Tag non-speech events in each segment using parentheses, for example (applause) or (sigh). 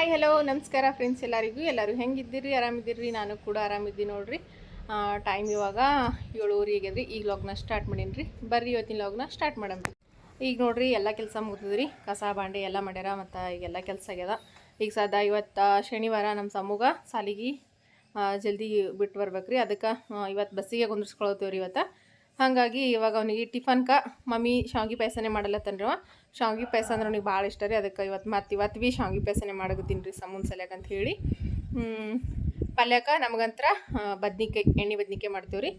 Hi hello ನಮಸ್ಕಾರ friends ಎಲ್ಲರಿಗೂ. ಎಲ್ಲರೂ ಹೆಂಗಿದ್ದೀರಿ? ಆರಾಮಿದ್ದೀರಿ? ನಾನು ಕೂಡ ಆರಾಮಿದ್ದೀನಿ ನೋಡ್ರಿ. ಟೈಮ್ ಇವಾಗ ಏಳುವರೆ ಆಗ್ಯದ್ರಿ ಈಗ ಲಾಗ್ನ ಸ್ಟಾರ್ಟ್ ಮಾಡೀನಿ ರೀ ಬರ್ರಿ ಇವತ್ತಿನ ಲಾಗ್ನ ಸ್ಟಾರ್ಟ್ ಮಾಡಮ್ರಿ ಈಗ ನೋಡ್ರಿ, ಎಲ್ಲ ಕೆಲಸ ಮುಗಿದ್ರಿ ಕಸ, ಬಾಂಡೆ ಎಲ್ಲ ಮಾಡ್ಯಾರ ಮತ್ತು ಈಗೆಲ್ಲ ಕೆಲಸ ಆಗ್ಯದ. ಈಗ ಸದಾ ಇವತ್ತು ಶನಿವಾರ ನಮ್ಮ ಸಮೂಗ ಸಾಲಿಗೆ ಜಲ್ದಿ ಬಿಟ್ಟು ಬರ್ಬೇಕು ರೀ ಅದಕ್ಕೆ ಇವತ್ತು ಬಸ್ಸಿಗೆ ಕುಂದಿರ್ಸ್ಕೊಳತ್ತೇವ್ರಿ ಇವತ್ತು. ಹಾಗಾಗಿ ಇವಾಗ ಅವನಿಗೆ ಟಿಫನ್ಕ ಮಮ್ಮಿ ಶಾವ್ಗಿ ಪಾಯಸನೇ ಮಾಡಲತ್ತನ್ರಿ ಶಾವ್ಗಿ ಪಾಯಸ ಅಂದ್ರೆ ಅವ್ನಿಗೆ ಭಾಳ ಇಷ್ಟ ರೀ, ಅದಕ್ಕೆ ಇವತ್ತು ಮತ್ತು ಇವತ್ತು ಭೀ ಶಾವ್ಗಿ ಪಾಯಸನೇ ಮಾಡಕತ್ತೀನಿ ರೀ ಸಮೂನ್ ಸಲ್ಯಾಕ ಅಂತ ಹೇಳಿ. ಪಲ್ಯಕ ನಮಗಂತ್ರ ಬದ್ನಿಕಾಯಿ, ಎಣ್ಣೆ ಬದ್ನಿಕಾಯಿ ಮಾಡ್ತೀವಿ ರೀ.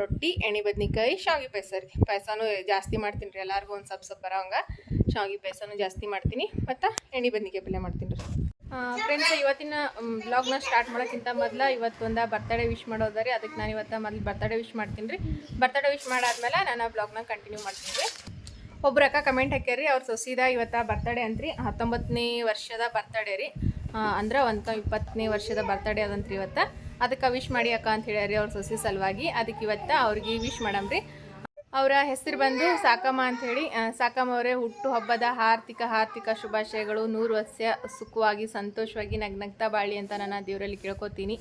ರೊಟ್ಟಿ, ಎಣ್ಣೆ ಬದ್ನಿಕಾಯಿ, ಶಾವ್ಗಿ ಪಾಯಸ ರೀ. ಪಾಯಸನೂ ಜಾಸ್ತಿ ಮಾಡ್ತೀನಿ ರೀ, ಎಲ್ಲರಿಗೂ ಒಂದು ಸ್ವಲ್ಪ ಸ್ವಲ್ಪ ಹಂಗೆ ಶಾವ್ಗಿ ಪಾಯಸನೂ ಜಾಸ್ತಿ ಮಾಡ್ತೀನಿ. ಮತ್ತು ಎಣ್ಣೆ ಬದ್ನಿಕಾಯಿ ಪಲ್ಯ ಮಾಡ್ತೀನಿ ರೀ. ಫ್ರೆಂಡ್ಸ್ ಇವತ್ತಿನ ಬ್ಲಾಗ್ನ ಸ್ಟಾರ್ಟ್ ಮಾಡೋಕ್ಕಿಂತ ಮೊದಲು ಇವತ್ತೊಂದು ಬರ್ತಡೇ ವಿಶ್ ಮಾಡೋದ ರೀ. ಅದಕ್ಕೆ ನಾನು ಇವತ್ತು ಮೊದಲು ಬರ್ತಡೇ ವಿಶ್ ಮಾಡ್ತೀನಿ ರೀ. ಬರ್ತಡೇ ವಿಶ್ ಮಾಡಾದ್ಮೇಲೆ ನಾನು ಆ ಬ್ಲಾಗ್ನ ಕಂಟಿನ್ಯೂ ಮಾಡ್ತೀನಿ ರೀ. ಒಬ್ರು ಅಕ್ಕ ಕಮೆಂಟ್ ಹಾಕ್ಯಾರಿ, ಅವ್ರ ಸೊಸೀದ ಇವತ್ತು ಬರ್ತಡೇ ಅಂತ್ರಿ. ಹತ್ತೊಂಬತ್ತನೇ ವರ್ಷದ ಬರ್ತಡೇ ರೀ. ಅಂದ್ರೆ ಒಂದು ಇಪ್ಪತ್ತನೇ ವರ್ಷದ ಬರ್ತಡೇ ಅದಂತ್ರಿ ಇವತ್ತು. ಅದಕ್ಕೆ ವಿಶ್ ಮಾಡಿ ಅಕ್ಕ ಅಂತ ಹೇಳ್ಯಾರಿ ಅವ್ರ ಸೊಸಿ ಸಲುವಾಗಿ. ಅದಕ್ಕೆ ಇವತ್ತು ಅವ್ರಿಗೆ ವಿಶ್ ಮಾಡಮ್ರಿ. ಅವರ ಹೆಸರು ಬಂದು ಸಾಕಮ್ಮ ಅಂಥೇಳಿ ಸಾಕಮ್ಮ ಅವರೇ ಹುಟ್ಟು ಹಬ್ಬದ ಆರ್ಥಿಕ ಆರ್ಥಿಕ ಶುಭಾಶಯಗಳು. ನೂರು ವರ್ಷ ಸುಖವಾಗಿ, ಸಂತೋಷವಾಗಿ ನಗ್ನಗ್ತಾ ಬಾಳಿ ಅಂತ ನಾನು ದೇವರಲ್ಲಿ ಕೇಳ್ಕೊತೀನಿ.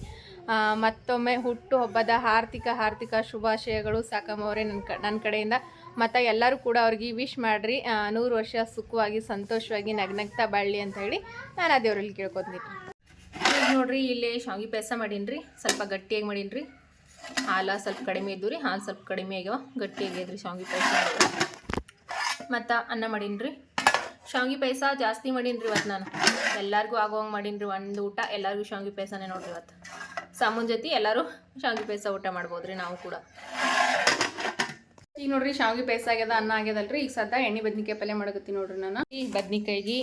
ಮತ್ತೊಮ್ಮೆ ಹುಟ್ಟು ಹಬ್ಬದ ಆರ್ಥಿಕ ಆರ್ಥಿಕ ಶುಭಾಶಯಗಳು ಸಾಕಮ್ಮ ಅವರೇ ನನ್ನ ಕ ನನ್ನ ಕಡೆಯಿಂದ. ಮತ್ತು ಎಲ್ಲರೂ ಕೂಡ ಅವ್ರಿಗೆ ವಿಶ್ ಮಾಡಿರಿ. ನೂರು ವರ್ಷ ಸುಖವಾಗಿ, ಸಂತೋಷವಾಗಿ ನಗ್ನಗ್ತಾ ಬಾಳಿ ಅಂತ ಹೇಳಿ ನಾನು ದೇವರಲ್ಲಿ ಕೇಳ್ಕೊತೀನಿ. ನೋಡ್ರಿ, ಇಲ್ಲಿ ಶಾವಿಗೆ ಪಾಯಸ ಮಾಡೀನಿ ರೀ ಸ್ವಲ್ಪ ಗಟ್ಟಿಯಾಗಿ ಮಾಡೀನಿ ರೀ ಹಾಲು ಸ್ವಲ್ಪ ಕಡಿಮೆ ಇದ್ದು ರೀ, ಹಾಲು ಸ್ವಲ್ಪ ಕಡಿಮೆ ಆಗ್ಯಾವ. ಗಟ್ಟಿ ಆಗ್ಯದ್ರಿ ಶಾವಿಗೆ ಪಾಯಸ ಮತ್ತು ಅನ್ನ ಮಾಡೀನಿ ರೀ. ಶಾವಿಗೆ ಪಾಯಸ ಜಾಸ್ತಿ ಮಾಡೀನಿ ರೀ ಇವತ್ತು ನಾನು. ಎಲ್ಲರಿಗೂ ಆಗೋಂಗೆ ಮಾಡೀನಿ ರೀ ಒಂದು ಊಟ, ಎಲ್ಲರಿಗೂ ಶಾವಿಗೆ ಪಾಯಸನೇ ನೋಡ್ರಿ ಇವತ್ತು. ಸಾಮೂನ್ ಜೊತೆ ಎಲ್ಲರೂ ಶಾವಿಗೆ ಪಾಯಸ ಊಟ ಮಾಡ್ಬೋದು ರೀ ನಾವು ಕೂಡ. ಈಗ ನೋಡ್ರಿ ಶಾವಿಗೆ ಪಾಯಸ ಆಗ್ಯದ, ಅನ್ನ ಆಗ್ಯದಲ್ರಿ ಈಗ ಸದ್ದ ಎಣ್ಣೆ ಬದ್ನಿಕಾಯಿ ಪಲ್ಯ ಮಾಡಕತ್ತೀನಿ ನೋಡ್ರಿ ನಾನು. ಈ ಬದ್ನಿಕಾಯಿಗೆ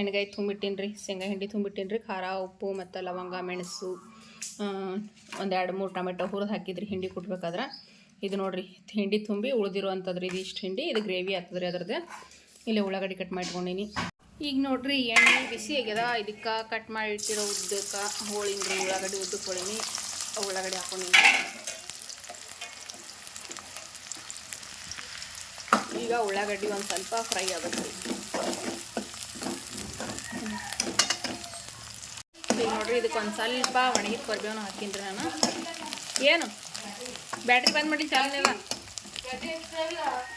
ಎಣ್ಗಾಯಿ ತುಂಬಿಟ್ಟಿನಿ ರೀ, ಶೇಂಗಾ ಹಿಂಡಿ ತುಂಬಿಟ್ಟಿನಿ ರೀ, ಖಾರ, ಉಪ್ಪು ಮತ್ತು ಲವಂಗ, ಮೆಣಸು. ಒಂದು ಎರಡು ಮೂರು ಟೊಮೆಟೊ ಹುರಿದು ಹಾಕಿದ್ರಿ, ಹಿಂಡಿ ಕುಟ್ಬೇಕಾದ್ರೆ. ಇದು ನೋಡಿರಿ, ಹಿಂಡಿ ತುಂಬಿ ಉಳಿದಿರುವಂಥದ್ದು ರೀ ಇದು ಇಷ್ಟು ಹಿಂಡಿ, ಇದು ಗ್ರೇವಿ ಆಗ್ತದ್ರಿ ಅದ್ರದ್ದು. ಇಲ್ಲಿ ಉಳ್ಳಾಗಡ್ಡಿ ಕಟ್ ಮಾಡ್ಕೊಂಡಿನಿ. ಈಗ ನೋಡ್ರಿ, ಎಣ್ಣೆ ಬಿಸಿ ಆಗ್ಯದ, ಇದಕ್ಕೆ ಕಟ್ ಮಾಡಿ ಇಟ್ಟಿರೋ ಉದ್ದಕ್ಕೆ ಉಳ್ಳಾಗಡ್ಡೆ ಉಳ್ಳಾಗಡ್ಡಿ ಉದ್ದಕ್ಕೆ ಹೋಳಿನಿ ಉಳ್ಳಾಗಡ್ಡಿ ಹಾಕೊಂಡಿನಿ. ಈಗ ಉಳ್ಳಾಗಡ್ಡಿ ಒಂದು ಸ್ವಲ್ಪ ಫ್ರೈ ಆಗುತ್ತೆ ಈಗ ನೋಡ್ರಿ ಇದಕ್ಕೆ ಒಂದು ಸ್ವಲ್ಪ ಒಣಗಿದ ಕರ್ಬೇವನ್ನ ಹಾಕಿನ್ರಿ ನಾನು. ಏನು? ಬ್ಯಾಟ್ರಿ ಬಂದ್ ಮಾಡಿ ಇಲ್ಲ?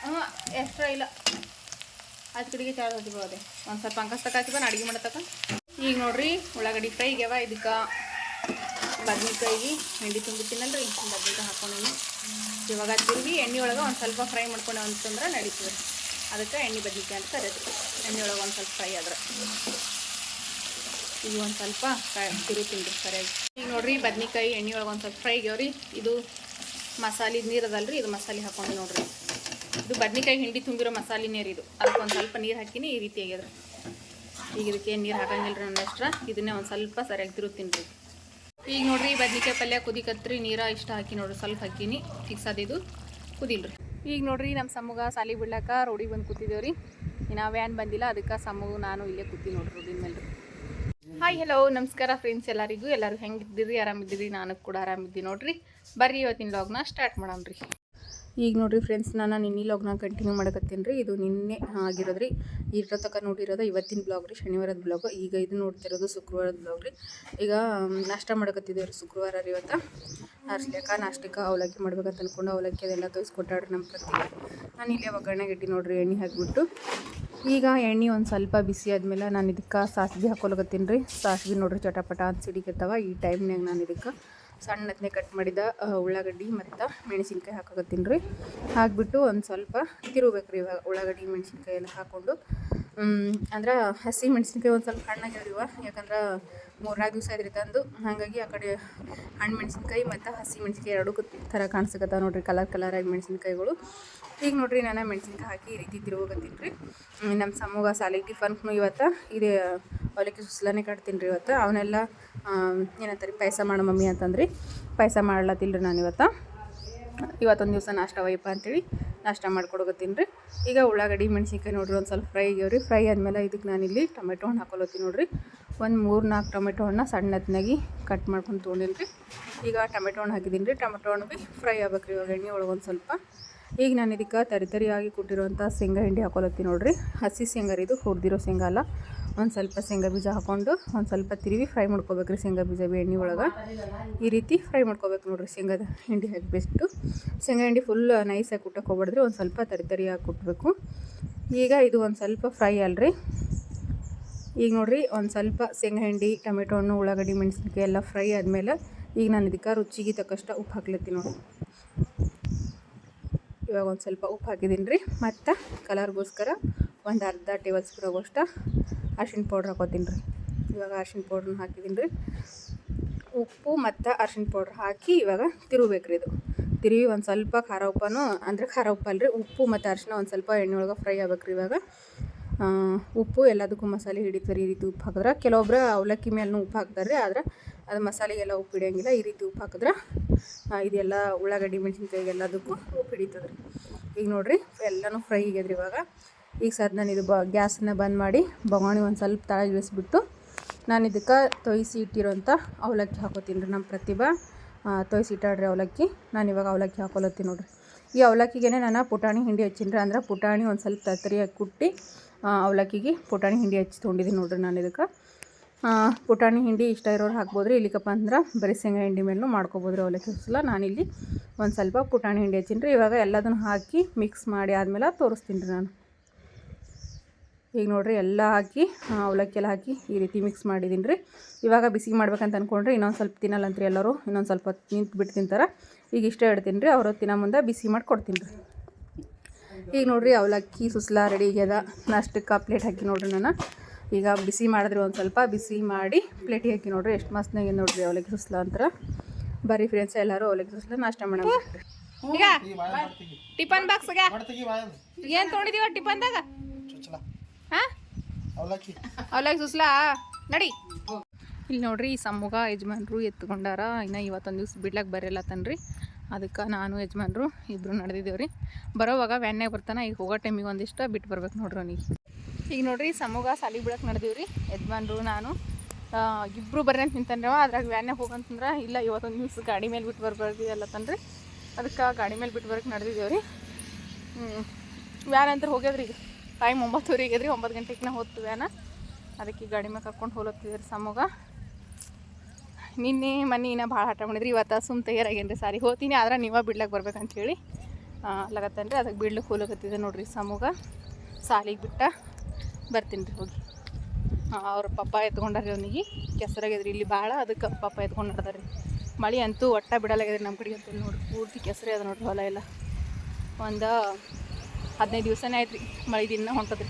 ಹ್ಞೂ ಎಕ್ಸ್ಟ್ರಾ ಇಲ್ಲ. ಅದು ಕಡೆಗೆ ಚಾರ್ಜ್ ಹಚ್ಬೋದೆ ಒಂದು ಸ್ವಲ್ಪ ಅಂಕಸ್ತಕ ಹಚ್ಕೊಂಡು ಅಡುಗೆ ಮಾಡತಕ್ಕ ಈಗ ನೋಡ್ರಿ, ಉಳ್ಳಾಗಡ್ಡಿ ಫ್ರೈ ಆಗ್ಯಾವ. ಇದಕ್ಕೆ ಬದ್ನಿಕಾಯಿ ಹಿಂಡಿ ತುಂಬಿಟ್ಟಿನಲ್ರಿ ಬದ್ನಿಕಾಯಿ ಹಾಕೊಂಡು ಇವಾಗ ತಿರುಗಿ ಎಣ್ಣೆ ಒಳಗೆ ಒಂದು ಸ್ವಲ್ಪ ಫ್ರೈ ಮಾಡ್ಕೊಂಡು ಅಂತಂದ್ರೆ ನಡೀತದೆ ಅದಕ್ಕೆ ಎಣ್ಣೆ ಬದ್ನಿಕಾಯಿ ಅಂತ ಕರೀತೀವಿ. ಎಣ್ಣೆ ಒಳಗೆ ಒಂದು ಸ್ವಲ್ಪ ಫ್ರೈ ಆದ್ರೆ. ಈಗ ಒಂದು ಸ್ವಲ್ಪ ತಿರು ತಿಂದ್ರಿ ಸರಿಯಾಗಿ ಈಗ ನೋಡ್ರಿ ಬದ್ನಿಕಾಯಿ ಎಣ್ಣೆ ಒಳಗೆ ಒಂದು ಸ್ವಲ್ಪ ಫ್ರೈ ಆಗ್ಯಾವ್ರಿ ಇದು ಮಸಾಲೆ ನೀರು ಅದಲ್ರಿ, ಇದು ಮಸಾಲೆ ಹಾಕೊಂಡು ನೋಡ್ರಿ. ಇದು ಬದ್ನಿಕಾಯಿ ಹಿಂಡಿ ತುಂಬಿರೋ ಮಸಾಲೆ ನೀರು ಇದು. ಅದಕ್ಕೆ ಒಂದು ಸ್ವಲ್ಪ ನೀರು ಹಾಕಿನಿ ಈ ರೀತಿ ಆಗ್ಯದ್ರಿ. ಈಗ ಇದಕ್ಕೆ ನೀರು ಹಾಕಂಗಿಲ್ಲ ರೀ ನನ್ನ ಅಷ್ಟ್ರ. ಇದನ್ನೇ ಒಂದು ಸ್ವಲ್ಪ ಸರಿಯಾಗಿ ತಿರು ತಿನ್ರಿ. ಈಗ ನೋಡ್ರಿ ಬದ್ನಿಕಾಯಿ ಪಲ್ಯ ಕುದಿಕತ್ರಿ, ನೀರ ಇಷ್ಟ ಹಾಕಿ ನೋಡ್ರಿ, ಸ್ವಲ್ಪ ಹಾಕಿನಿ. ಫಿಕ್ಸ್ ಅದು ಇದು ಕುದಿಲ್ರಿ. ಈಗ ನೋಡ್ರಿ ನಮ್ಮ ಸಮ್ಮಗ ಸಾಲಿ ಬಿಡ್ಲಾಕ ರೋಡಿಗೆ ಬಂದು ಕೂತಿದ್ದೇವ್ರಿ ಇನ್ನು ವ್ಯಾನ್ ಬಂದಿಲ್ಲ, ಅದಕ್ಕೆ ಸಮ್ಮಗು ನಾನು ಇಲ್ಲೇ ಕೂತಿ ನೋಡ್ರಿ ರೋಡಿನ ಮೇಲೆ ರೀ ಹಾಯ್ ಹಲೋ ನಮಸ್ಕಾರ ಫ್ರೆಂಡ್ಸ್ ಎಲ್ಲರಿಗೂ. ಎಲ್ಲರೂ ಹೆಂಗಿದ್ದೀರಿ? ಆರಾಮಿದ್ದೀರಿ? ನಾನು ಕೂಡ ಆರಾಮಿದ್ದೀನಿ ನೋಡ್ರಿ. ಬರ್ರಿ ಇವತ್ತಿನ ಲಾಗ್ನ ಸ್ಟಾರ್ಟ್ ಮಾಡಮ್ರಿ ಈಗ ನೋಡಿರಿ ಫ್ರೆಂಡ್ಸ್ ನಾನು ನಿನ್ನೆ ಲಾಗ್ನ ಕಂಟಿನ್ಯೂ ಮಾಡಕತ್ತೀನಿ ರೀ. ಇದು ನಿನ್ನೆ ಆಗಿರೋದ್ರಿ. ಇರೋ ತನಕ ನೋಡಿರೋದು ಇವತ್ತಿನ ಬ್ಲಾಗ್ ರೀ, ಶನಿವಾರದ ಬ್ಲಾಗ್ ಈಗ ಇದು ನೋಡ್ತಿರೋದು ಶುಕ್ರವಾರದ ಬ್ಲಾಗ್ ರೀ. ಈಗ ನಾಷ್ಟ ಮಾಡಕತ್ತಿದ್ದೇವೆ ರೀ ಶುಕ್ರವಾರ ರೀ ಇವತ್ತು. ಅರ್ಸ್ಲಿಕ್ಕ ನಾಷ್ಟಕ್ಕೆ ಅವಲಕ್ಕಿ ಮಾಡ್ಬೇಕಂತ ಅಂದ್ಕೊಂಡು ಅವಲಕ್ಕಿ ಅದೆಲ್ಲ ತೋರಿಸ್ಕೊಟ್ಟಾಡ್ರಿ ನಮ್ಮ ಪ್ರತಿ. ನಾನು ಇಲ್ಲೇ ಒಗ್ಗರಣೆಗೆ ಇಟ್ಟು ನೋಡ್ರಿ, ಎಣ್ಣೆ ಹಾಕಿಬಿಟ್ಟು. ಈಗ ಎಣ್ಣೆ ಒಂದು ಸ್ವಲ್ಪ ಬಿಸಿ ಆದಮೇಲೆ ನಾನು ಇದಕ್ಕೆ ಸಾಸಿವೆ ಹಾಕೊಲಕತ್ತೀನಿ ರೀ. ಸಾಸಿವೆ ನೋಡ್ರಿ ಚಟಪಟ ಅಂತ ಸಿಡಿಕತ್ತಾವ. ಈ ಟೈಮ್ನಾಗ ನಾನು ಇದಕ್ಕೆ ಸಣ್ಣದನ್ನೇ ಕಟ್ ಮಾಡಿದ ಉಳ್ಳಾಗಡ್ಡಿ ಮತ್ತು ಮೆಣಸಿನ್ಕಾಯಿ ಹಾಕಕತ್ತೀನಿ ರೀ. ಹಾಕ್ಬಿಟ್ಟು ಒಂದು ಸ್ವಲ್ಪ ತಿರುಬೇಕು ರೀ ಇವಾಗ ಉಳ್ಳಾಗಡ್ಡಿ, ಮೆಣಸಿನ್ಕಾಯಿ ಎಲ್ಲ ಹಾಕ್ಕೊಂಡು ಅಂದ್ರೆ ಹಸಿ ಮೆಣಸಿನ್ಕಾಯಿ ಒಂದು ಸ್ವಲ್ಪ ಹಣ್ಣಾಗಿರಿವ ಯಾಕಂದ್ರೆ ಮೂರ್ನಾಲ್ಕು ದಿವಸ ಇದ್ರಿ ತಂದು. ಹಾಗಾಗಿ ಆ ಕಡೆ ಹಣ್ಣು ಮೆಣಸಿನ್ಕಾಯಿ ಮತ್ತು ಹಸಿ ಮೆಣಸಿನ್ಕಾಯಿ ಎರಡೂ ಥರ ಕಾಣಿಸ್ಕತ್ತಾವ ನೋಡ್ರಿ ಕಲರ್ ಕಲರಾಗಿ ಮೆಣಸಿನ್ಕಾಯಿಗಳು. ಈಗ ನೋಡ್ರಿ ನಾನು ಮೆಣಸಿನ್ಕಾಯಿ ಹಾಕಿ ಈ ರೀತಿ ತಿರುಗೋಗತ್ತೀನಿ ರೀ ನಮ್ಮ ಸಮೂಹ ಸಾಲಿಗೆ ಟಿಫನ್ಗೂ ಇವತ್ತು ಇದೇ ಹೊಲಕ್ಕೆ ಸುಸ್ಲಾನೇ ಕಟ್ತೀನಿ ರೀ ಇವತ್ತು. ಅವನ್ನೆಲ್ಲ ಏನಂತಾರೆ, ಪಾಯಸ ಮಾಡೋ ಮಮ್ಮಿ ಅಂತಂದ್ರಿ. ಪಾಯಸ ಮಾಡ್ಲತ್ತಿಲ್ಲ ರೀ ನಾನು ಇವತ್ತು. ಇವತ್ತೊಂದು ದಿವಸ ನಾಷ್ಟ ವೈಪ ಅಂತೇಳಿ ನಾಷ್ಟ ಮಾಡ್ಕೊಡೋಗತ್ತೀನಿ ರೀ. ಈಗ ಉಳ್ಳಾಗಡ್ಡಿ, ಮೆಣಸಿನ್ಕಾಯಿ ನೋಡ್ರಿ, ಒಂದು ಸ್ವಲ್ಪ ಫ್ರೈ ಆಗ್ಯಾವ್ರಿ. ಫ್ರೈ ಆದಮೇಲೆ ಇದಕ್ಕೆ ನಾನಿಲ್ಲಿ ಟೊಮೆಟೊ ಹಣ್ಣು ಹಾಕೊಳತ್ತೀನಿ ನೋಡ್ರಿ. ಒಂದು ಮೂರು ನಾಲ್ಕು ಟೊಮೆಟೊ ಹಣ್ಣು ಸಣ್ಣತ್ನಾಗಿ ಕಟ್ ಮಾಡ್ಕೊಂಡು ತೊಗೊಂಡಿನಿ ರೀ. ಈಗ ಟೊಮೆಟೊ ಹಣ್ಣು ಹಾಕಿದ್ದೀನಿ ರೀ. ಟೊಮೆಟೊ ಹಣ್ಣು ಭೀ ಫ್ರೈ ಆಗ್ಬೇಕು ರೀ ಇವಾಗ, ಎಣ್ಣೆ ಒಳಗೆ ಒಂದು ಸ್ವಲ್ಪ. ಈಗ ನಾನು ಇದಕ್ಕೆ ತರಿತರಿಯಾಗಿ ಕೊಟ್ಟಿರುವಂಥ ಶೇಂಗಾ ಹಿಂಡಿ ಹಾಕೊಳತ್ತೀನಿ ನೋಡ್ರಿ. ಹಸಿ ಶೇಂಗಾ ರೀ ಇದು ಹುರಿದಿರೋ ಶೇಂಗಾ ಅಲ್ಲ. ಒಂದು ಸ್ವಲ್ಪ ಶೇಂಗಾ ಬೀಜ ಹಾಕ್ಕೊಂಡು ಒಂದು ಸ್ವಲ್ಪ ತಿರುವಿ ಫ್ರೈ ಮಾಡ್ಕೋಬೇಕ್ರಿ ಶೇಂಗಾ ಬೀಜ ಎಣ್ಣೆ ಒಳಗೆ. ಈ ರೀತಿ ಫ್ರೈ ಮಾಡ್ಕೋಬೇಕು ನೋಡಿರಿ ಶೇಂಗಾದ ಹಿಂಡಿ ಹಾಕಿಬಿಟ್ಟು. ಶೇಂಗಾ ಹಿಂಡಿ ಫುಲ್ ನೈಸಾಗಿ ಕುಟ್ಟಕ್ಕೆ ಹೋಗ್ಬಾರ್ದ್ರಿ, ಒಂದು ಸ್ವಲ್ಪ ತರಿ ತರಿಯಾಗಿ ಕುಟ್ಟಬೇಕು ಈಗ ಇದು ಒಂದು ಸ್ವಲ್ಪ ಫ್ರೈ ಅಲ್ರಿ. ಈಗ ನೋಡಿರಿ ಒಂದು ಸ್ವಲ್ಪ ಶೇಂಗಾ ಹಿಂಡಿ, ಟೊಮೆಟೊ ಹಣ್ಣು, ಉಳ್ಳಾಗಡ್ಡಿ, ಮೆಣಸಿನ್ಕಾಯಿ ಎಲ್ಲ ಫ್ರೈ ಆದಮೇಲೆ ಈಗ ನಾನು ಇದಕ್ಕೆ ರುಚಿಗೆ ತಕ್ಕಷ್ಟು ಉಪ್ಪು ಹಾಕ್ಲತ್ತೀನಿ ನೋಡಿ ಇವಾಗ ಒಂದು ಸ್ವಲ್ಪ ಉಪ್ಪು ಹಾಕಿದ್ದೀನಿ ರೀ ಮತ್ತು ಕಲರ್ಗೋಸ್ಕರ ಒಂದು ಅರ್ಧ ಟೇಬಲ್ ಸ್ಪೂನ್ ಆಗೋಷ್ಟು ಅರ್ಶಿಣ ಪೌಡ್ರ್ ಹಾಕೋತೀನಿ ರೀ. ಇವಾಗ ಅರ್ಶಿಣ ಪೌಡ್ರನ್ನ ಹಾಕಿದ್ದೀನಿ ರೀ. ಉಪ್ಪು ಮತ್ತು ಅರ್ಶಿಣ ಪೌಡ್ರ್ ಹಾಕಿ ಇವಾಗ ತಿರುಗಬೇಕು ರೀ ಇದು. ತಿರುವಿ ಒಂದು ಸ್ವಲ್ಪ ಖಾರ ಉಪ್ಪನೂ, ಅಂದರೆ ಖಾರ ಉಪ್ಪು ಅಲ್ರಿ, ಉಪ್ಪು ಮತ್ತು ಅರಿಶಿನ ಒಂದು ಸ್ವಲ್ಪ ಎಣ್ಣೆ ಒಳಗೆ ಫ್ರೈ ಆಗ್ಬೇಕು ರೀ ಇವಾಗ. ಉಪ್ಪು ಎಲ್ಲದಕ್ಕೂ ಮಸಾಲೆ ಹಿಡಿತಾರೆ ಈ ರೀತಿ ಉಪ್ಪು ಹಾಕಿದ್ರೆ. ಕೆಲವೊಬ್ಬರು ಅವಲಕ್ಕಿ ಮೇಲೂ ಉಪ್ಪು ಹಾಕ್ತಾರೆ ರೀ ಆದ್ರೆ ಅದು ಮಸಾಲೆಗೆಲ್ಲ ಉಪ್ಪು ಹಿಡಿಯೋಂಗಿಲ್ಲ, ಈ ರೀತಿ ಉಪ್ಪು ಹಾಕಿದ್ರೆ ಇದೆಲ್ಲ ಉಳ್ಳಾಗಡ್ಡಿ ಮೆಣಸಿನ್ಕಾಯಿ ಎಲ್ಲದಕ್ಕೂ ಉಪ್ಪು ಹಿಡಿತದೆ ರೀ. ಈಗ ನೋಡಿರಿ, ಎಲ್ಲನೂ ಫ್ರೈ ಆಗ್ಯದ್ರಿ ಇವಾಗ. ಈಗ ಸರ್ ನಾನು ಇದು ಬ ಗ್ಯಾಸನ್ನ ಬಂದ್ ಮಾಡಿ ಬೊಗಾಣಿ ಒಂದು ಸ್ವಲ್ಪ ತಳ ಇಳಿಸ್ಬಿಟ್ಟು ನಾನು ಇದಕ್ಕೆ ತೊಯ್ಸಿ ಇಟ್ಟಿರೋಂಥ ಅವಲಕ್ಕಿ ಹಾಕೋತೀನಿ ರೀ ನಮ್ಮ ಪ್ರತಿಭಾ. ತೊಯ್ಸಿ ಇಟ್ಟಾಡ್ರಿ ಅವಲಕ್ಕಿ. ನಾನು ಇವಾಗ ಅವಲಕ್ಕಿ ಹಾಕೊಲತ್ತೀನಿ ನೋಡ್ರಿ. ಈ ಅವಲಕ್ಕಿಗೆ ನಾನು ಪುಟಾಣಿ ಹಿಂಡಿ ಹಚ್ಚೀನಿ ರೀ ಅಂದ್ರೆ ಪುಟಾಣಿ ಒಂದು ಸ್ವಲ್ಪ ತತ್ತರಿಯಾಗಿ ಕುಟ್ಟಿ ಅವಲಕ್ಕಿಗೆ ಪುಟಾಣಿ ಹಿಂಡಿ ಹಚ್ಚಿ ತೊಗೊಂಡಿದ್ದೀನಿ ನೋಡ್ರಿ ನಾನು ಇದಕ್ಕೆ. ಪುಟಾಣಿ ಹಿಂಡಿ ಇಷ್ಟ ಇರೋರು ಹಾಕ್ಬೋದ್ರಿ. ಇಲ್ಲಿಕಪ್ಪ ಅಂದ್ರೆ ಬರೀ ಶೇಂಗಾ ಹಿಂಡಿ ಮೇಲೂ ಮಾಡ್ಕೊಬೋದು ರೀ ಅವಲಕ್ಕಿ ಸಲ ನಾನಿಲ್ಲಿ ಒಂದು ಸ್ವಲ್ಪ ಪುಟಾಣಿ ಹಿಂಡಿ ಹಚ್ಚೀನಿ ರೀ ಇವಾಗ ಎಲ್ಲದನ್ನು ಹಾಕಿ ಮಿಕ್ಸ್ ಮಾಡಿ ಆದಮೇಲೆ ತೋರಿಸ್ತೀನಿ ರೀ ನಾನು. ಈಗ ನೋಡಿರಿ ಎಲ್ಲ ಹಾಕಿ ಅವಲಕ್ಕಿಯೆಲ್ಲ ಹಾಕಿ ಈ ರೀತಿ ಮಿಕ್ಸ್ ಮಾಡಿದ್ದೀನಿ ರೀ. ಇವಾಗ ಬಿಸಿ ಮಾಡ್ಬೇಕಂತ ಅಂದ್ಕೊಂಡ್ರೆ ಇನ್ನೊಂದು ಸ್ವಲ್ಪ ತಿನ್ನಲ್ಲಂತ್ರಿ ಎಲ್ಲರೂ, ಇನ್ನೊಂದು ಸ್ವಲ್ಪ ನಿಂತು ಬಿಟ್ಟು ತಿಂತಾರೆ. ಈಗ ಇಷ್ಟೇ ಇಡ್ತೀನಿ ರೀ ಅವರು ತಿನ್ನೋ ಮುಂದೆ ಬಿಸಿ ಮಾಡಿ ಕೊಡ್ತೀನಿ ರೀ. ಈಗ ನೋಡಿರಿ ಅವಲಕ್ಕಿ ಸುಸ್ಲಾ ರೆಡಿ ಆಗ್ಯದ. ನಾಷ್ಟಕ್ಕೆ ಪ್ಲೇಟ್ ಹಾಕಿ ನೋಡ್ರಿ ನಾನು. ಈಗ ಬಿಸಿ ಮಾಡಿದ್ರಿ ಒಂದು ಸ್ವಲ್ಪ, ಬಿಸಿ ಮಾಡಿ ಪ್ಲೇಟಿಗೆ ಹಾಕಿ ನೋಡ್ರಿ ಎಷ್ಟು ಮಸ್ತ್ನಾಗೆ ನೋಡ್ರಿ ಅವಲಕ್ಕಿ ಸುಸ್ಲಾ ಅಂತಾರೆ. ಬರ್ರಿ ಫ್ರೆಂಡ್ಸ್ ಎಲ್ಲರೂ, ಅವಲಕ್ಕಿ ಸುಸ್ಲಾ ನಾಷ್ಟ ಮಾಡೋಣ ಟಿಫನ್ ಬಾಕ್ಸ್ಗೆ ಏನು ತೊಗೊಂಡಿದೀವ ಟಿಫನ್ದಾಗ ಅವಲಾಗಿ ಸುಸ್ಲಾ? ನಡಿ. ಇಲ್ಲಿ ನೋಡ್ರಿ ಈ ಸಮೂಹ ಯಜಮಾನ್ರು ಎತ್ಕೊಂಡಾರ. ಇನ್ನು ಇವತ್ತೊಂದು ದಿವ್ಸ ಬಿಡ್ಲಾಕ್ ಬರಲ್ಲ ತನ್ರಿ. ಅದಕ್ಕೆ ನಾನು ಯಜಮಾನ್ರು ಇಬ್ಬರು ನಡೆದಿದ್ದೇವ್ರಿ ಬರೋವಾಗ ವ್ಯಾನ್ಯಾಗ ಬರ್ತಾನೆ. ಈಗ ಹೋಗೋ ಟೈಮಿಗೆ ಒಂದಿಷ್ಟು ಬಿಟ್ಟು ಬರ್ಬೇಕು ನೋಡ್ರಿ ಅವನಿಗೆ. ಈಗ ನೋಡ್ರಿ ಸಮ್ಮುಗ ಸಾಲಿ ಬಿಡಕ್ಕೆ ನಡೆದೀವ್ರಿ. ಯಜಮಾನ್ರು ನಾನು ಇಬ್ಬರು ಬರ್ರಿ ಅಂತ ನಿಂತನ್ರಿ ಅದ್ರಾಗ ವ್ಯಾನ್ಯಾಗ ಹೋಗಂತಂದ್ರೆ ಇಲ್ಲ ಇವತ್ತೊಂದು ದಿವ್ಸ ಗಾಡಿ ಮೇಲೆ ಬಿಟ್ಟು ಅಲ್ಲ ತನ್ರಿ. ಅದಕ್ಕೆ ಗಾಡಿ ಮೇಲೆ ಬಿಟ್ಟು ಬರಕ್ಕೆ ನಡೆದಿದ್ದೇವ್ರಿ ವ್ಯಾನ್ ಅಂತ ಹೋಗ್ಯದ್ರಿ ಈಗ. ಟೈಮ್ ಒಂಬತ್ತುವರೆಗೆ ರೀ ಒಂಬತ್ತು ಗಂಟೆಗೆ ನಾ ಹೋಗ್ತೀವಿ ವ್ಯಾನ ಅದಕ್ಕೆ ಗಾಡಿ ಮೇಲೆ ಕರ್ಕೊಂಡು ಹೋಲತ್ತಿದ್ರಿ ಸಮೂಗ. ನಿನ್ನೆ ಮನೆ ಇನ್ನೂ ಭಾಳ ಆಟ ಮಾಡಿದ್ರಿ, ಇವತ್ತು ಸುಮ್ ತಯಾರಾಗೇನ್ರಿ ಸಾರಿ. ಹೋಗ್ತೀನಿ, ಆದ್ರೆ ನೀವೇ ಬಿಡ್ಲಕ್ಕೆ ಬರ್ಬೇಕಂತೇಳಿ. ಹೇಳಿ ಅಲ್ಲಗತ್ತೇನ್ರಿ, ಅದಕ್ಕೆ ಬಿಡ್ಲಕ್ಕೆ ಹೋಲಕತ್ತಿದೆ ನೋಡಿರಿ ಸಮೂಗ. ಸಾಲಿಗೆ ಬಿಟ್ಟ ಬರ್ತೀನಿ ರೀ ಹೋಗಿ ಅವ್ರ ಪಪ್ಪ ಎತ್ಕೊಂಡಾರ್ರಿ ಅವನಿಗೆ. ಕೆಸರಾಗ್ಯದ್ರಿ ಇಲ್ಲಿ ಭಾಳ, ಅದಕ್ಕೆ ಪಪ್ಪ ಎತ್ಕೊಂಡು ನಡ್ದಾರ್ರಿ ಮಳೆ ಅಂತೂ ಒಟ್ಟ ಬಿಡಲಾಗ್ಯದ್ರಿ ನಮ್ಮ ಕಡೆಗೆ ಅಂತ ನೋಡಿ ಪೂರ್ತಿ ಕೆಸರೇ ಅದ ನೋಡ್ರಿ ಹೊಲ ಎಲ್ಲ. ಒಂದು ಹದಿನೈದು ದಿವಸನೇ ಆಯ್ತು ರೀ ಮಳೆ ದಿನ ಹೊಂಟದ್ರಿ.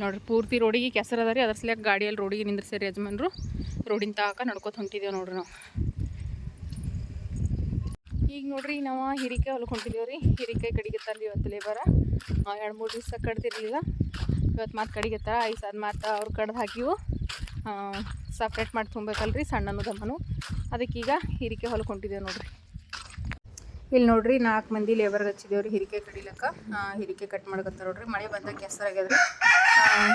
ನೋಡ್ರಿ, ಪೂರ್ತಿ ರೋಡಿಗೆ ಕೆಸರು ಅದ ರೀ ಅದ್ರ ಸಲಕ್ಕೆ ಗಾಡಿಯಲ್ಲಿ ರೋಡಿಗೆ ನಿಂದ್ರಿಸ್ಯಾರ ಯಜಮಾನ್ರು. ರೋಡಿನ ತಾಕ ನಡ್ಕೊತ ಹೊಂಟಿದ್ದೇವೆ ನೋಡ್ರಿ ನಾವು. ಈಗ ನೋಡ್ರಿ, ನಾವು ಹಿರಿಕಾಯಿ ಹೊಲಕ್ಕೆ ಹೊಂಟಿದ್ದೇವೆ ರೀ. ಹಿರಿಕಾಯಿ ಕಡಿಗೆ ತಂದು ಇವತ್ತು ಲೇಬರ ಎರಡು ಮೂರು ದಿವಸ ಕಡ್ದಿರಲಿಲ್ಲ. ಇವತ್ತು ಮತ್ತೆ ಕಡಿಗೆತ್ತಾರ ಐದು ಅದು ಮಾತು ಅವ್ರು ಕಡ್ದು ಹಾಕಿವು. ಸಪ್ರೇಟ್ ಮಾಡಿ ತುಂಬಬೇಕಲ್ರಿ ಸಣ್ಣನು ದಮ್ಮನು. ಅದಕ್ಕೀಗ ಹಿರಿಕೆ ಹೊಲಕ್ಕೆ ಹೊಂಟಿದ್ದೇವೆ ನೋಡ್ರಿ. ಇಲ್ಲಿ ನೋಡ್ರಿ ನಾಲ್ಕು ಮಂದಿ ಲೇಬರ್ಗೆ ಹಚ್ಚಿದೇವ್ರಿ ಹಿರಿಕೆ ಕಡಿಲಕ್ಕ. ಹಿರಿಕೆ ಕಟ್ ಮಾಡ್ಕತ್ತಾರ ನೋಡ್ರಿ. ಮಳೆ ಬಂದಾಗ ಕೆಸರಾಗ್ಯದ್ರಿ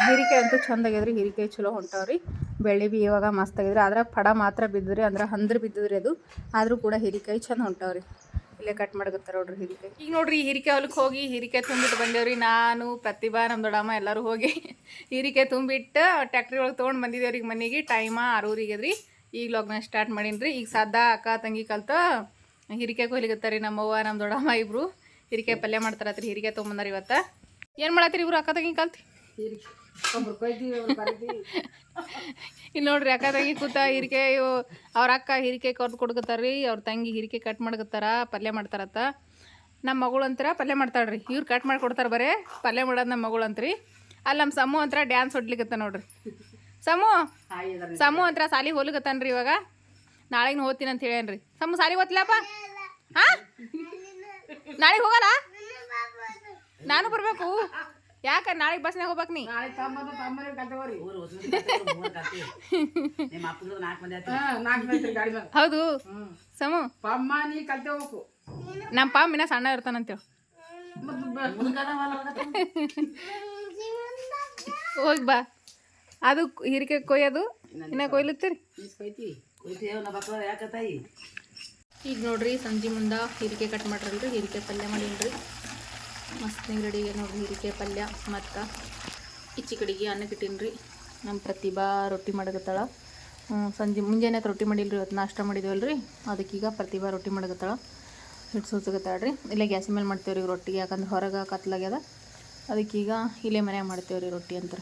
ಹಿರಿಕೆ ಅಂತೂ ಚಂದ ಆಗ್ಯದ್ರಿ. ಹಿರಿಕೆ ಚಲೋ ಹೊಂಟಾವ್ರಿ. ಬೆಳೆ ಬಿ ಇವಾಗ ಮಸ್ತ್ ಆಗಿದ್ರಿ ಆದ್ರೆ ಪಡ ಮಾತ್ರ ಬಿದ್ದ್ರಿ ಅಂದ್ರೆ ಹಂದ್ರ ಬಿದ್ದದ್ರಿ ಅದು. ಆದರೂ ಕೂಡ ಹಿರಿಕಾಯಿ ಚಂದ ಹೊಂಟಾವ್ರಿ. ಇಲ್ಲೇ ಕಟ್ ಮಾಡಕತ್ತಾರ ನೋಡ್ರಿ ಹಿರಿಕೆ ಈಗ ನೋಡ್ರಿ ಹಿರಿಕೆ ಹೊಲಕ್ಕೆ ಹೋಗಿ ಹಿರಿಕೆ ತುಂಬಿಟ್ಟು ಬಂದೇವ್ರಿ. ನಾನು, ಪ್ರತಿಭಾ ನಮ್ಮ ದೊಡ್ಡಮ್ಮ ಎಲ್ಲರೂ ಹೋಗಿ ಹಿರಿಕೆ ತುಂಬಿಟ್ಟು ಟ್ಯಾಕ್ಟ್ರಿ ಒಳಗೆ ತೊಗೊಂಡು ಈಗ ಮನೆಗೆ. ಟೈಮ ಆರೂರಿಗೆದ್ರಿ ಈಗ ಲಗ್ನ ಸ್ಟಾರ್ಟ್ ಮಾಡೀನಿ ಈಗ ಸದ್ದ ಅಕ್ಕ ತಂಗಿ ಕಲ್ತ ಹಿರಿಕಾಯಿ ಕೊಯ್ಲಿಗತ್ತಾರಿ ನಮ್ಮವ್ವ ನಮ್ಮ ದೊಡ್ಡಮ್ಮ ಇಬ್ರು. ಹಿರಿಕಾಯಿ ಪಲ್ಯ ಮಾಡ್ತಾರತ್ರಿ ಹಿರಿಕಾಯಿ ತೊಗೊಂಬಂದಾರ ಇವತ್ತ. ಏನು ಮಾಡತ್ತೀರಿ ಇಬ್ರು ಅಕ್ಕ ತಂಗಿ ಕಲ್ತಿ? (laughs) ಇಲ್ಲಿ ನೋಡ್ರಿ ಅಕ್ಕ ತಂಗಿ ಕೂತ ಹಿರಿಕಾಯಿ ಅವ್ರ ಅಕ್ಕ ಹಿರಿಕಾಯಿ ಕೊರ್ದು ಕೊಡ್ಕತ್ತಾರ್ರಿ ಅವ್ರ ತಂಗಿ ಹಿರಿಕಾಯಿ ಕಟ್ ಮಾಡ್ಕತ್ತಾರ ಪಲ್ಯ ಮಾಡ್ತಾರತ್ತ. ನಮ್ಮ ಮಗಳು ಅಂತರ ಪಲ್ಯ ಮಾಡ್ತಾಳ್ರಿ. ಇವ್ರು ಕಟ್ ಮಾಡಿ ಕೊಡ್ತಾರ ಬರೇ ಪಲ್ಯ ಮಾಡೋದು ನಮ್ಮ ಮಗಳು ಅಂತ್ರಿ. ಅಲ್ಲಿ ನಮ್ಮ ಸಮೂಹ ಅಂತರ ಡ್ಯಾನ್ಸ್ ಹೊಡ್ಲಿಕತ್ತ ನೋಡ್ರಿ. ಸಮೂ ಸಮೂ ಅಂತರ ಸಾಲಿಗೆ ಹೋಲಿಕತ್ತಾನ್ರಿ ಇವಾಗ. ನಾಳೆಗೆ ಓದ್ತೀನಿ ಅಂತ ಹೇಳೇನ್ರಿ ಸಮೂ ಸಾಲಿಗೆ ಹೋಗ್ತಿಲ್ಲಪ್ಪ ಹಾ? ನಾಳೆಗೆ ಹೋಗಲ್ಲ ನಾನು ಬರ್ಬೇಕು. ಯಾಕ ನಾಳೆಗೆ ಬಸ್ನಾಗ ಹೋಗ್ಬೇಕು ನೀ? ಹೌದು. ಸಮು. ನಮ್ಮ ಪಾಮ್ ಇನ್ನ ಸಣ್ಣ ಇರ್ತಾನಂತೇವ್ ಹೋಗಿ ಬಾ. ಅದು ಹಿರಿಕೆ ಕೊಯ್ಯೋದು ಇನ್ನ ಕೊಯ್ಲತ್ತೀರಿ. ಈಗ ನೋಡ್ರಿ, ಸಂಜೆ ಮುಂದೆ ಹೀರಿಕೆ ಕಟ್ ಮಾಡ್ರಲ್ರಿ ಹೀರಿಕೆ ಪಲ್ಯ ಮಾಡೀನ್ರಿ. ಮಸ್ತ್ ರೆಡಿ ನೋಡ್ರಿ ಹೀರಿಕೆ ಪಲ್ಯ ಮತ್ತು ಇಚ್ಚಿ ಕಡಿಗೆ ಅನ್ನಕ್ಕೆ ಇಟ್ಟೀನಿ ರೀ ನಮ್ಮ ಪ್ರತಿಭಾ ರೊಟ್ಟಿ ಮಾಡಕತ್ತಾಳ. ಸಂಜೆ ಮುಂಜಾನೆ ರೊಟ್ಟಿ ರೊಟ್ಟಿ ಮಾಡಿಲ್ರಿ ಇವತ್ತು ನಾಷ್ಟ ಮಾಡಿದ್ವಲ್ಲ ರೀ ಅದಕ್ಕೀಗ ಪ್ರತಿಭಾ ರೊಟ್ಟಿ ಮಾಡಕತ್ತಾಳ. ಹಿಟ್ಟು ಸೋಸಕತ್ತಾಳ ರೀ ಇಲ್ಲೇ ಗ್ಯಾಸಿನ ಮೇಲೆ ಮಾಡ್ತೇವೆ ರೀ ರೊಟ್ಟಿ ಯಾಕಂದ್ರೆ ಹೊರಗೆ ಕತ್ಲಾಗ್ಯದ. ಅದಕ್ಕೀಗ ಇಲ್ಲೇ ಮನ್ಯಾಗ ಮಾಡ್ತೇವೆ ರೀ ರೊಟ್ಟಿ ಅಂತ